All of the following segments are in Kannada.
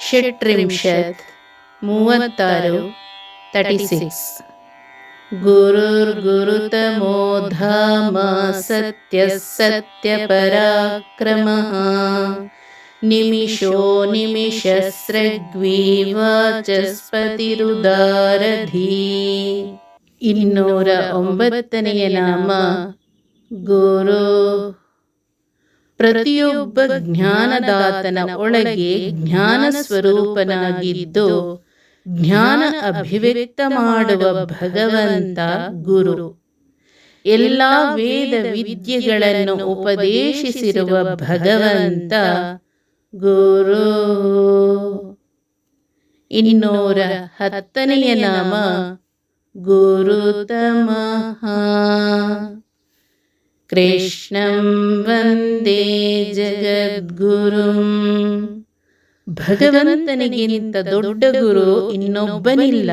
ಷಟ್ರಿಂಶತ್ ಮೂವತ್ತಾರು ತರ್ಟಿ ಸಿಕ್ಸ್. ಧಾಮ ಸತ್ಯ ಸತ್ಯ ಪರಾಕ್ರಮ. ನಿಮಿಷೋ ನಿಮಿಷ ಇನ್ನೂರ ಒಂಬತ್ತನೆಯ ನಾಮ ಗುರು ಪ್ರತಿಯೊಬ್ಬ ಜ್ಞಾನದಾತನ ಒಳಗೆ ಜ್ಞಾನ ಸ್ವರೂಪನಾಗಿದ್ದು, ಜ್ಞಾನ ಅಭಿವ್ಯಕ್ತ ಮಾಡುವ ಭಗವಂತ ಗುರು. ಎಲ್ಲ ವೇದ ವಿದ್ಯೆಗಳನ್ನು ಉಪದೇಶಿಸಿರುವ ಭಗವಂತ ಗುರು. ಇನ್ನೂರ ಹತ್ತನೆಯ ನಾಮ ಗುರುತಮಃ. ಕೃಷ್ಣಂ ವಂದೇ ಜಗದ್ಗುರುಂ. ಭಗವಂತನಿಗಿಂತ ದೊಡ್ಡ ಗುರು ಇನ್ನೊಬ್ಬನಿಲ್ಲ.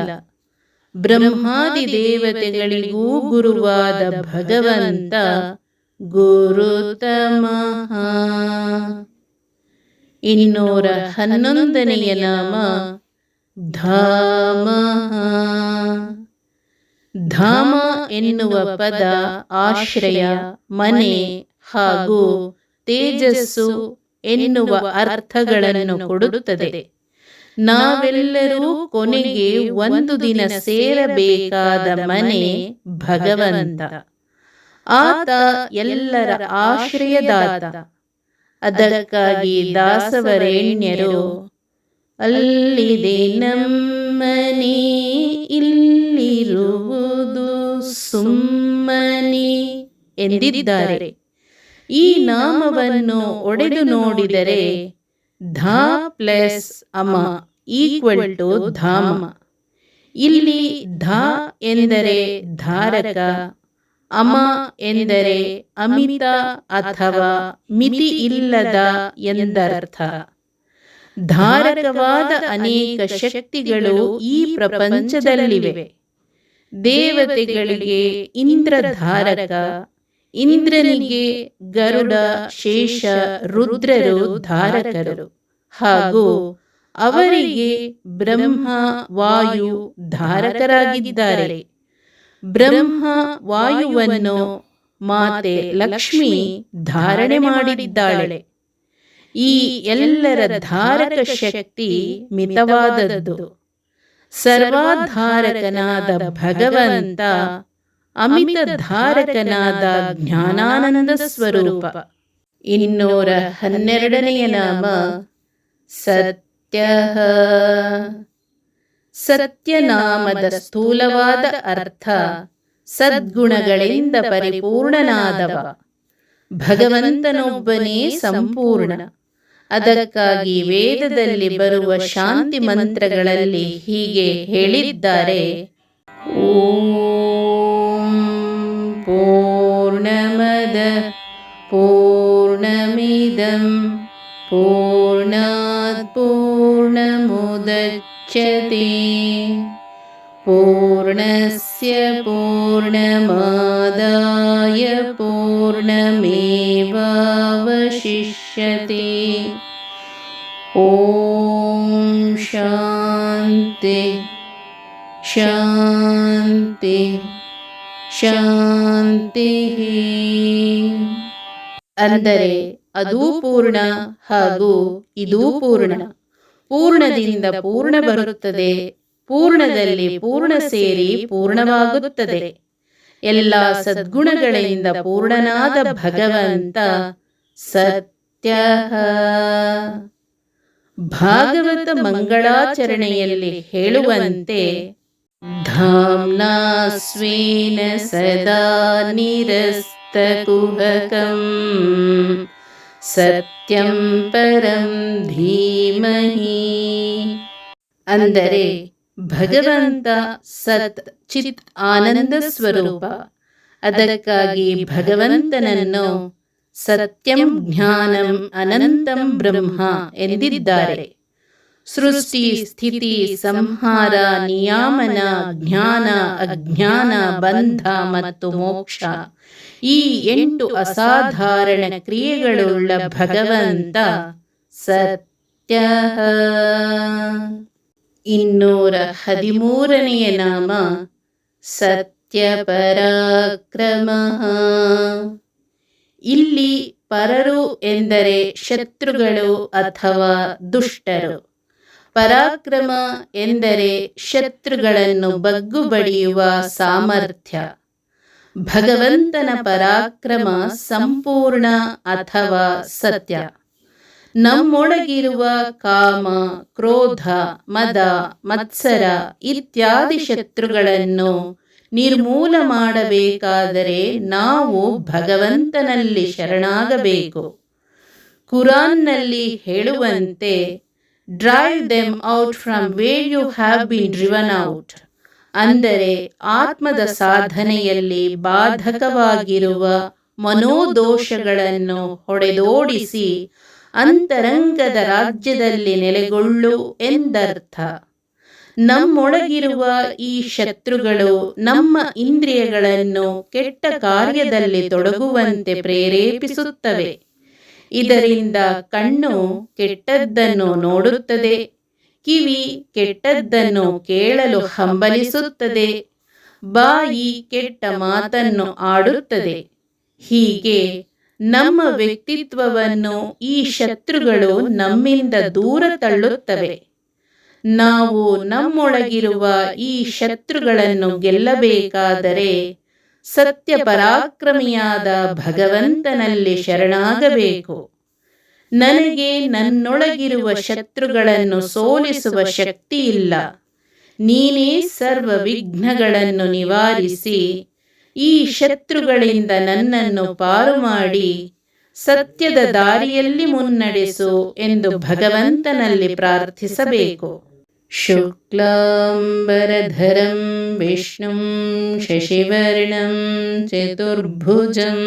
ಬ್ರಹ್ಮಾದಿ ದೇವತೆಗಳಿಗೂ ಗುರುವಾದ ಭಗವಂತ ಗುರುತಮ. ಇನ್ನೂರ ಹನ್ನೊಂದನೆಯ ನಾಮ ಧಾಮ. ಧಾಮ ಎನ್ನುವ ಪದ ಆಶ್ರಯ, ಮನೆ ಹಾಗೂ ತೇಜಸ್ಸು ಎನ್ನುವ ಅರ್ಥಗಳನ್ನು ಕೊಡುತ್ತದೆ. ನಾವೆಲ್ಲರೂ ಕೊನೆಗೆ ಒಂದು ದಿನ ಸೇರಬೇಕಾದ ಮನೆ ಭಗವಂತ. ಆತ ಎಲ್ಲರ ಆಶ್ರಯದಾತ. ಅದಕ್ಕಾಗಿ ದಾಸವರೇಣ್ಯರು, ಅಲ್ಲಿದೆ ನಮ್ಮನೆ ಇಲ್ಲಿರುವುದು ಸುಮ್ಮನೆ ಎಂದಿದ್ದಾರೆ. ಈ ನಾಮವನ್ನು ಒಡೆದು ನೋಡಿದರೆ ಧಾ ಪ್ಲಸ್ ಅಮ ಈಕ್ವಲ್ ಟು ಧಾಮ. ಇಲ್ಲಿ ಧಾ ಎಂದರೆ ಧಾರಕ, ಅಮ ಎಂದರೆ ಅಮಿತ ಅಥವಾ ಮಿತಿ ಇಲ್ಲದ ಎಂದರ್ಥ. ಧಾರಕವಾದ ಅನೇಕ ಶಕ್ತಿಗಳು ಈ ಪ್ರಪಂಚದಲ್ಲಿವೆ. ದೇವತೆಗಳಿಗೆ ಇಂದ್ರಧಾರಕ, ಇಂದ್ರನಿಗೆ ಗರುಡ, ಶೇಷ, ರುದ್ರರು ಧಾರಕರು. ಹಾಗೂ ಅವರಿಗೆ ಬ್ರಹ್ಮ, ವಾಯು ಧಾರಕರಾಗಿದ್ದಾರೆ. ಬ್ರಹ್ಮ, ವಾಯುವನ್ನು ಮಾತೆ ಲಕ್ಷ್ಮಿ ಧಾರಣೆ ಮಾಡಿದ್ದಾಳೆ. ಈ ಎಲ್ಲರ ಧಾರಕ ಶಕ್ತಿ ಮಿತವಾದದ್ದು. ಸರ್ವಾಧಾರಕನಾದ ಭಗವಂತ ಅಮಿತ ಧಾರಕನಾದ ಜ್ಞಾನಾನಂದ ಸ್ವರೂಪ. ಇನ್ನೂರ ಹನ್ನೆರಡನೆಯ ನಾಮ ಸತ್ಯ. ಸತ್ಯನಾಮದ ಸ್ಥೂಲವಾದ ಅರ್ಥ, ಸದ್ಗುಣಗಳಿಂದ ಪರಿಪೂರ್ಣನಾದವ. ಭಗವಂತನೊಬ್ಬನೇ ಸಂಪೂರ್ಣ. ಅದಕ್ಕಾಗಿ ವೇದದಲ್ಲಿ ಬರುವ ಶಾಂತಿ ಮಂತ್ರಗಳಲ್ಲಿ ಹೀಗೆ ಹೇಳಿದ್ದಾರೆ ಓಂ ಪೂರ್ಣಮದ ಪೂರ್ಣಮಿದಂ ಪೂರ್ಣಾತ್ ಪೂರ್ಣಮುದಚ್ಯತೆ पूर्णस्य पूर्णमादाय पूर्णमेवावशिष्यते ಶಾಂತಿ ಶಾಂತಿ ಶಾಂತಿ ಅಂದರೆ ಅದೂ ಪೂರ್ಣ ಹಾಗೂ ಇದೂ ಪೂರ್ಣ. ಪೂರ್ಣದಿಂದ ಪೂರ್ಣ ಬರುತ್ತದೆ. ಪೂರ್ಣದಲ್ಲಿ ಪೂರ್ಣ ಸೇರಿ ಪೂರ್ಣವಾಗುತ್ತದೆ. ಎಲ್ಲ ಸದ್ಗುಣಗಳಿಂದ ಪೂರ್ಣನಾದ ಭಗವಂತ ಸತ್ಯ. ಭಾಗವತ ಮಂಗಳಾಚರಣೆಯಲ್ಲಿ ಹೇಳುವಂತೆ, ಧಾಮ್ನಾ ಸ್ವೇನ ಸದಾ ನಿರಸ್ತ ಕುಹಕಂ ಸತ್ಯಂ ಪರಂ ಧೀಮಹಿ ಅಂದರೆ ಭಗವಂತ ಸತ್ ಚಿತ್ ಆನಂದ ಸ್ವರೂಪ. ಅದಕ್ಕಾಗಿ ಭಗವಂತನನ್ನು ಸತ್ಯಂ ಜ್ಞಾನಂ ಅನಂತಂ ಬ್ರಹ್ಮ ಎಂದಿದ್ದಾರೆ. ಸೃಷ್ಟಿ, ಸ್ಥಿತಿ, ಸಂಹಾರ, ನಿಯಾಮನ, ಜ್ಞಾನ, ಅಜ್ಞಾನ, ಬಂಧ ಮತ್ತು ಮೋಕ್ಷ. ಈ ಎಂಟು ಅಸಾಧಾರಣ ಕ್ರಿಯೆಗಳುಳ್ಳ ಭಗವಂತ ಸತ್ಯ. ಇನ್ನೂರ ಹದಿಮೂರನೆಯ ನಾಮ ಸತ್ಯ ಪರಾಕ್ರಮ ಇಲ್ಲಿ ಪರರು ಎಂದರೆ ಶತ್ರುಗಳು ಅಥವಾ ದುಷ್ಟರು. ಪರಾಕ್ರಮ ಎಂದರೆ ಶತ್ರುಗಳನ್ನು ಬಗ್ಗು ಬಡಿಯುವ ಸಾಮರ್ಥ್ಯ. ಭಗವಂತನ ಪರಾಕ್ರಮ ಸಂಪೂರ್ಣ ಅಥವಾ ಸತ್ಯ. ನಮ್ಮೊಳಗಿರುವ ಕಾಮ, ಕ್ರೋಧ, ಮದ, ಮತ್ಸರ ಇತ್ಯಾದಿ ಶತ್ರುಗಳನ್ನು ನಿರ್ಮೂಲ ಮಾಡಬೇಕಾದರೆ ನಾವು ಭಗವಂತನಲ್ಲಿ ಶರಣಾಗಬೇಕು. ಕುರಾನ್ನಲ್ಲಿ ಹೇಳುವಂತೆ drive them out from where you have been driven out ಅಂದರೆ ಆತ್ಮದ ಸಾಧನೆಯಲ್ಲಿ ಬಾಧಕವಾಗಿರುವ ಮನೋದೋಷಗಳನ್ನು ಹೊಡೆದೋಡಿಸಿ, ಅಂತರಂಗದ ರಾಜ್ಯದಲ್ಲಿ ನೆಲೆಗೊಳ್ಳು ಎಂದರ್ಥ. ನಮ್ಮೊಳಗಿರುವ ಈ ಶತ್ರುಗಳು ನಮ್ಮ ಇಂದ್ರಿಯಗಳನ್ನು ಕೆಟ್ಟ ಕಾರ್ಯದಲ್ಲಿ ತೊಡಗುವಂತೆ ಪ್ರೇರೇಪಿಸುತ್ತವೆ. ಇದರಿಂದ ಕಣ್ಣು ಕೆಟ್ಟದ್ದನ್ನು ನೋಡುತ್ತದೆ, ಕಿವಿ ಕೆಟ್ಟದ್ದನ್ನು ಕೇಳಲು ಹಂಬಲಿಸುತ್ತದೆ, ಬಾಯಿ ಕೆಟ್ಟ ಮಾತನ್ನು ಆಡುತ್ತದೆ. ಹೀಗೆ ನಮ್ಮ ವ್ಯಕ್ತಿತ್ವವನ್ನು ಈ ಶತ್ರುಗಳು ನಮ್ಮಿಂದ ದೂರ ತಳ್ಳುತ್ತವೆ. ನಾವು ನಮ್ಮೊಳಗಿರುವ ಈ ಶತ್ರುಗಳನ್ನು ಗೆಲ್ಲಬೇಕಾದರೆ ಸತ್ಯ ಪರಾಕ್ರಮಿಯಾದ ಭಗವಂತನಲ್ಲಿ ಶರಣಾಗಬೇಕು. ನನಗೆ ನನ್ನೊಳಗಿರುವ ಶತ್ರುಗಳನ್ನು ಸೋಲಿಸುವ ಶಕ್ತಿ ಇಲ್ಲ. ನೀನೇ ಸರ್ವ ವಿಘ್ನಗಳನ್ನು ನಿವಾರಿಸಿ ಈ ಶತ್ರುಗಳಿಂದ ನನ್ನನ್ನು ಪಾರು ಮಾಡಿ ಸತ್ಯದ ದಾರಿಯಲ್ಲಿ ಮುನ್ನಡೆಸು ಎಂದು ಭಗವಂತನಲ್ಲಿ ಪ್ರಾರ್ಥಿಸಬೇಕು. ಶುಕ್ಲಾಂಬರಧರಂ ವಿಷ್ಣುಂ ಶಶಿವರ್ಣಂ ಚತುರ್ಭುಜಂ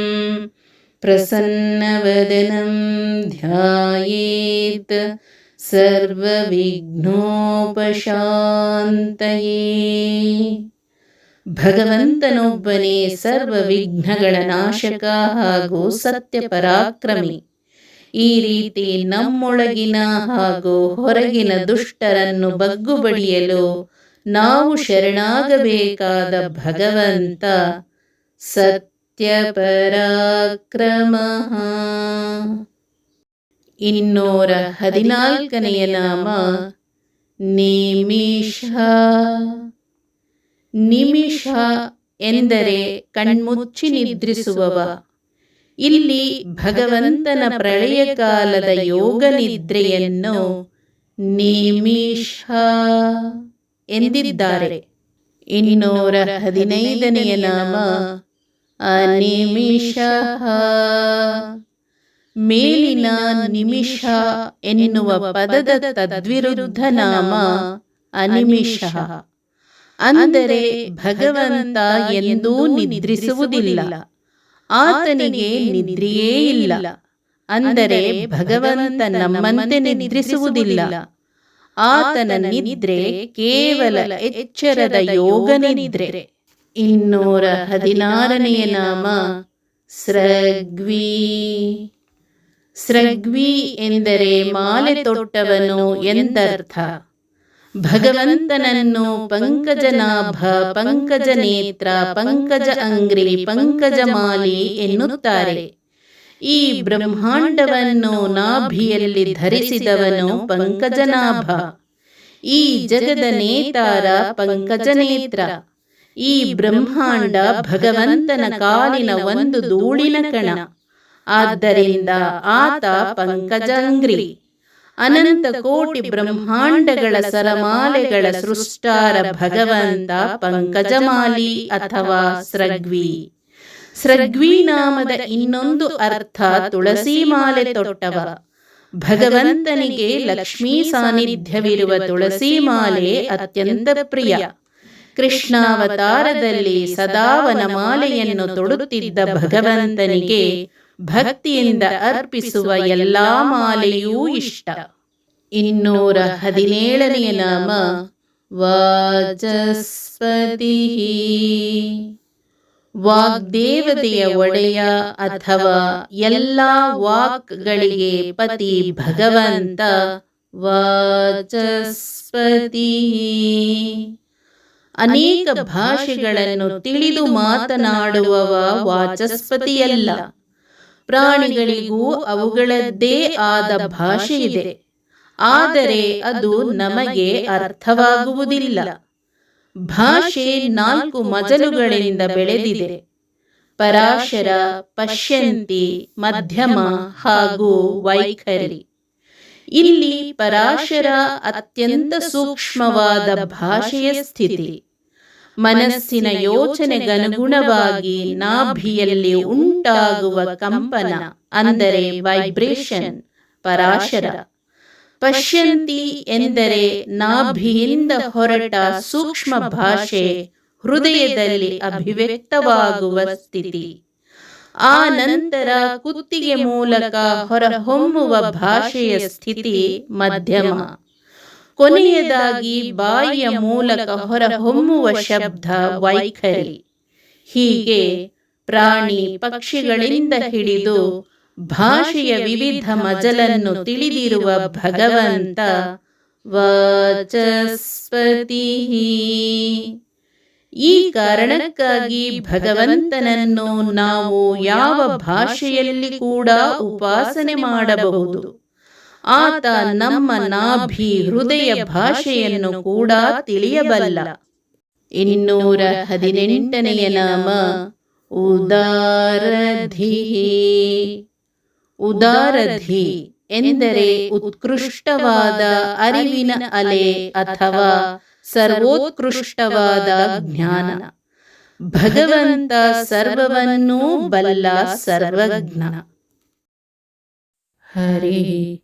ಪ್ರಸನ್ನವದನಂ ಧ್ಯಾಯೇತ್ ಸರ್ವವಿಘ್ನೋಪಶಾಂತಯೇ ಭಗವಂತನೊಬ್ಬನೇ ಸರ್ವ ವಿಘ್ನಗಳ ನಾಶಕ ಹಾಗೂ ಸತ್ಯ ಪರಾಕ್ರಮಿ ಈ ರೀತಿ ನಮ್ಮೊಳಗಿನ ಹಾಗೂ ಹೊರಗಿನ ದುಷ್ಟರನ್ನು ಬಗ್ಗುಬಡಿಯಲು ನಾವು ಶರಣಾಗಬೇಕಾದ ಭಗವಂತ ಸತ್ಯ ಪರಾಕ್ರಮ ಇನ್ನೂರ ಹದಿನಾಲ್ಕನೆಯ ನಾಮ ನಿಮಿಷ. ನಿಮಿಷ ಎಂದರೆ ಕಣ್ಮುಚ್ಚಿ ನಿದ್ರಿಸುವವ. ಇಲ್ಲಿ ಭಗವಂತನ ಪ್ರಳಯ ಕಾಲದ ಯೋಗ ನಿದ್ರೆಯನ್ನು ನಿಮಿಷ ಎಂದಿದ್ದಾರೆ. ಇನ್ನೂರ ಹದಿನೈದನೆಯ ನಾಮ ಅನಿಮಿಷ. ಮೇಲಿನ ನಿಮಿಷ ಎನ್ನುವ ಪದದ ತದ್ವಿರುದ್ಧ ನಾಮ ಅನಿಮಿಷ. ಅಂದರೆ ಭಗವಂತ ಎಂದೂ ನಿದ್ರಿಸುವುದಿಲ್ಲ. ಆತನಿಗೆ ನಿದ್ರೆಯೇ ಇಲ್ಲ. ಅಂದರೆ ಭಗವಂತ ನಮ್ಮಂತೆ ನಿದ್ರಿಸುವುದಿಲ್ಲ. ಆತನ ನಿದ್ರೆ ಕೇವಲ ಎಚ್ಚರದ ಯೋಗ ನಿದ್ರೆ. ಇನ್ನೂರ ಹದಿನಾರನೆಯ ನಾಮ ಸ್ರಗ್ವಿ. ಸ್ರಗ್ವಿ ಎಂದರೆ ಮಾಲೆ ತೊಟ್ಟವನು ಎಂದರ್ಥ. ಭಗವಂತನನ್ನು ಪಂಕಜನಾಭ, ಪಂಕಜ ನೇತ್ರ, ಪಂಕಜ ಅಂಗ್ರಿ ಪಂಕಜಮಾಲಿ ಎನ್ನುತ್ತಾರೆ. ಈ ಬ್ರಹ್ಮಾಂಡವನ್ನು ನಾಭಿಯಲ್ಲಿ ಧರಿಸಿದವನು ಪಂಕಜನಾಭ. ಈ ಜಗದ ನೇತಾರ ಪಂಕಜನೇತ್ರ ಈ ಬ್ರಹ್ಮಾಂಡ ಭಗವಂತನ ಕಾಲಿನ ಒಂದು ಧೂಳಿನ ಕಣ. ಆದ್ದರಿಂದ ಆತ ಪಂಕಜಂಗ್ರಿ ಅನಂತ ಕೋಟಿ ಬ್ರಹ್ಮಾಂಡಗಳ ಸರಮಾಲೆಗಳ ಸೃಷ್ಟಾರ ಭಗವಂತ ಪಂಕಜಮಾಲಿ ಅಥವಾ ಸ್ರಗ್ವಿ. ಸ್ರಗ್ವಿ ನಾಮದ ಇನ್ನೊಂದು ಅರ್ಥ ತುಳಸಿ ಮಾಲೆ ತೊಟ್ಟವ. ಭಗವಂತನಿಗೆ ಲಕ್ಷ್ಮೀ ಸಾನ್ನಿಧ್ಯವಿರುವ ತುಳಸಿ ಮಾಲೆ ಅತ್ಯಂತ ಪ್ರಿಯ. ಕೃಷ್ಣಾವತಾರದಲ್ಲಿ ಸದಾವನ ಮಾಲೆಯನ್ನು ತೊಡುತ್ತಿದ್ದ ಭಗವಂತನಿಗೆ ಭಕ್ತಿಯಿಂದ ಅರ್ಪಿಸುವ ಎಲ್ಲಾ ಮಾಲೆಯೂ ಇಷ್ಟ. ಇನ್ನೂರ ಹದಿನೇಳನೆಯ ನಾಮ ವಾಚಸ್ಪತಿ. ವಾಗ್ದೇವತೆಯ ಒಡೆಯ ಅಥವಾ ಎಲ್ಲಾ ವಾಕ್ಗಳಿಗೆ ಪತಿ ಭಗವಂತ ವಾಚಸ್ಪತಿ. ಅನೇಕ ಭಾಷೆಗಳನ್ನು ತಿಳಿದು ಮಾತನಾಡುವವ ವಾಚಸ್ಪತಿಯಲ್ಲ. ಪ್ರಾಣಿಗಳಿಗೂ ಅವುಗಳದ್ದೇ ಆದ ಭಾಷೆಯಿದೆ. ಆದರೆ ಅದು ನಮಗೆ ಅರ್ಥವಾಗುವುದಿಲ್ಲ. ಭಾಷೆ ನಾಲ್ಕು ಮಜಲುಗಳಿಂದ ಬೆಳೆದಿದೆ. ಪರಾಶರ, ಪಶ್ಯಂತಿ, ಮಧ್ಯಮ ಹಾಗೂ ವೈಖರಿ. ಇಲ್ಲಿ ಪರಾಶರ ಅತ್ಯಂತ ಸೂಕ್ಷ್ಮವಾದ ಭಾಷೆಯ ಸ್ಥಿತಿ. ಮನಸ್ಸಿನ ಯೋಚನೆಗನುಗುಣವಾಗಿ ನಾಭಿಯಲ್ಲಿ ಉಂಟಾಗುವ ಕಂಪನ, ಅಂದರೆ ವೈಬ್ರೇಷನ್ ಪರಾಶರ. ಪಶ್ಯಂತಿ ಎಂದರೆ ನಾಭಿಯಿಂದ ಹೊರಟ ಸೂಕ್ಷ್ಮ ಭಾಷೆ, ಹೃದಯದಲ್ಲಿ ಅಭಿವ್ಯಕ್ತವಾಗುವ ಸ್ಥಿತಿ. ಆ ನಂತರ ಕುತ್ತಿಗೆ ಮೂಲಕ ಹೊರಹೊಮ್ಮುವ ಭಾಷೆಯ ಸ್ಥಿತಿ ಮಧ್ಯಮ. ಕೊನೆಯದಾಗಿ ಬಾಯಿಯ ಮೂಲಕ ಹೊರಹೊಮ್ಮುವ ಶಬ್ದ ವೈಖರಿ. ಹೀಗೆ ಪ್ರಾಣಿ ಪಕ್ಷಿಗಳಿಂದ ಹಿಡಿದು ಭಾಷೆಯ ವಿವಿಧ ಮಜಲನ್ನು ತಿಳಿದಿರುವ ಭಗವಂತ ವಾಚಸ್ಪತಿ ಈ ಕಾರಣಕ್ಕಾಗಿ ಭಗವಂತನನ್ನು ನಾವು ಯಾವ ಭಾಷೆಯಲ್ಲಿ ಕೂಡ ಉಪಾಸನೆ ಮಾಡಬಹುದು. ಆತ ನಮ್ಮ ನಾಭಿ ಹೃದಯ ಭಾಷೆಯನ್ನು ಕೂಡ ತಿಳಿಯಬಲ್ಲ. ಇನ್ನೂರ ಹದಿನೆಂಟನೆಯ ನಾಮ ಉದಾರಧಿ. ಉದಾರಧಿ ಎಂದರೆ ಉತ್ಕೃಷ್ಟವಾದ ಅರಿವಿನ ಅಲೆ ಅಥವಾ ಸರ್ವೋತ್ಕೃಷ್ಟವಾದ ಜ್ಞಾನ. ಭಗವಂತ ಸರ್ವವನ್ನೂ ಬಲ್ಲ ಸರ್ವಜ್ಞ. ಹರಿ